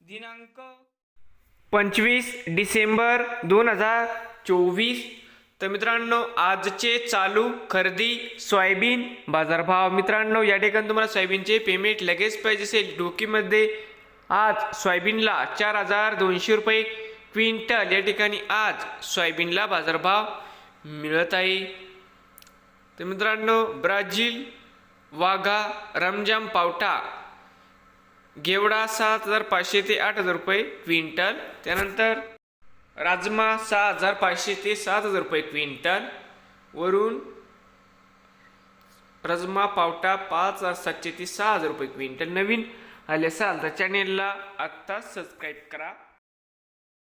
दिनांक पंचवीस डिसेंबर दोन हजार चोवीस. तर मित्रांनो आजचे चालू खरेदी सोयाबीन बाजारभाव. मित्रांनो या ठिकाणी तुम्हाला सोयाबीनचे पेमेंट लगेच पाहिजे असेल. डोकीमध्ये आज सोयाबीनला चार हजार दोनशे रुपये क्विंटल. या ठिकाणी आज सोयाबीनला बाजारभाव मिळत आहे. तर मित्रांनो ब्राझील वाघा रमजाम पावटा गेवडा सात हजार पाचशे ते आठ हजार रुपये क्विंटल. त्यानंतर राजमा सहा हजार पाचशे ते सात हजार रुपये क्विंटल. वरून रजमा पावटा पाच हजार सातशे ते सहा हजार रुपये क्विंटल. नवीन आले असाल तर चॅनेलला आत्ताच सबस्क्राईब करा.